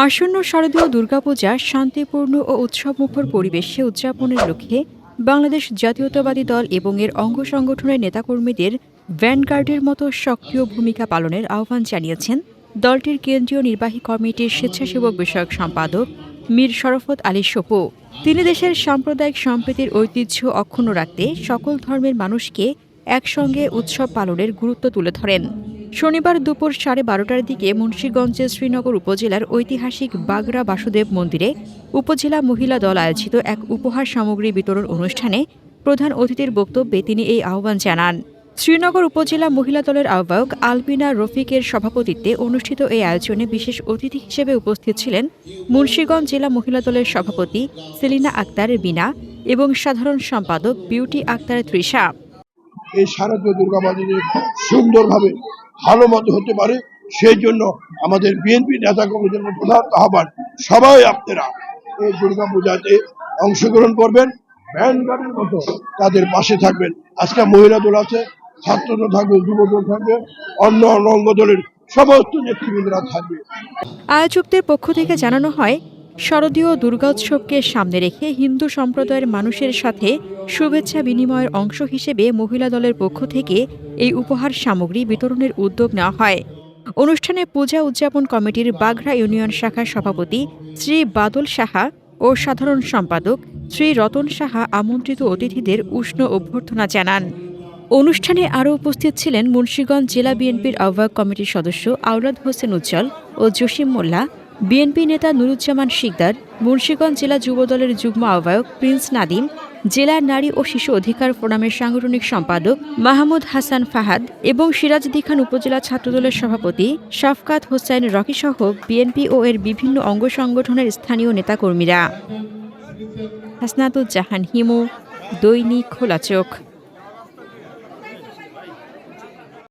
আসন্ন শারদীয় দুর্গাপূজা শান্তিপূর্ণ ও উৎসবমুখর পরিবেশে উদযাপনের লক্ষ্যে বাংলাদেশ জাতীয়তাবাদী দল এবং এর অঙ্গ সংগঠনের নেতাকর্মীদের ভ্যানগার্ডের মতো সক্রিয় ভূমিকা পালনের আহ্বান জানিয়েছেন দলটির কেন্দ্রীয় নির্বাহী কমিটির স্বেচ্ছাসেবক বিষয়ক সম্পাদক মীর শরফত আলী সপু। তিনি দেশের সাম্প্রদায়িক সম্প্রীতির ঐতিহ্য অক্ষুণ্ণ রাখতে সকল ধর্মের মানুষকে একসঙ্গে উৎসব পালনের গুরুত্ব তুলে ধরেন। শনিবার দুপুর সাড়ে বারোটার দিকে মুন্সীগঞ্জের শ্রীনগর উপজেলার ঐতিহাসিক বাগরা বাসুদেব মন্দিরে উপজেলা মহিলা দল আয়োজিত এক উপহার সামগ্রী বিতরণ অনুষ্ঠানে প্রধান অতিথির বক্তব্যে তিনি এই আহ্বান জানান। শ্রীনগর উপজেলা মহিলা দলের আহ্বায়ক আলবিনা রফিকের সভাপতিত্বে অনুষ্ঠিত এই আয়োজনে বিশেষ অতিথি হিসেবে উপস্থিত ছিলেন মুন্সীগঞ্জ জেলা মহিলা দলের সভাপতি সেলিনা আক্তার বিনা এবং সাধারণ সম্পাদক বিউটি আক্তার তৃষা এই শারদীয় দুর্গাবাজারে সুন্দরভাবে ভালো মতো হতে পারে। সেই জন্য আমাদের বিএনপি নেতা কর্মীদের প্রধান আহ্বান, সবাই আপনারা এই দুর্গা পূজাতে অংশগ্রহণ করবেন ভ্যানগাড়ির মতো তাদের পাশে থাকবেন। আজকে মহিলা দল আছে ছাত্রদল থাকবে, যুব দল থাকবে অন্য অন্য অঙ্গ দলের সমস্ত নেতৃবৃন্দরা থাকবে। আয়োজকদের পক্ষ থেকে জানানো হয় শারদীয় দুর্গোৎসবকে সামনে রেখে হিন্দু সম্প্রদায়ের মানুষের সাথে শুভেচ্ছা বিনিময়ের অংশ হিসেবে মহিলা দলের পক্ষ থেকে এই উপহার সামগ্রী বিতরণের উদ্যোগ নেওয়া হয়। অনুষ্ঠানে পূজা উদযাপন কমিটির বাগড়া ইউনিয়ন শাখার সভাপতি শ্রী বাদল সাহা ও সাধারণ সম্পাদক শ্রী রতন সাহা আমন্ত্রিত অতিথিদের উষ্ণ অভ্যর্থনা জানান। অনুষ্ঠানে আরও উপস্থিত ছিলেন মুন্সীগঞ্জ জেলা বিএনপির আহ্বায়ক কমিটির সদস্য আওলাদ হোসেন উজ্জ্বল ও জসিম মোল্লা। বিএনপি নেতা নুরুজ্জামান শিকদার, মুন্সীগঞ্জ জেলা যুবদলের যুগ্ম আহ্বায়ক প্রিন্স নাদিম, জেলার নারী ও শিশু অধিকার ফোরামের সাংগঠনিক সম্পাদক মাহমুদ হাসান ফাহাদ এবং সিরাজদিখান উপজেলা ছাত্রদলের সভাপতি শাফকাত হোসেন রকিসহ বিএনপি ও এর বিভিন্ন অঙ্গ সংগঠনের স্থানীয় নেতাকর্মীরা। হাসনাতুজ্জাহান হিমু, দৈনিক খোলা চোখ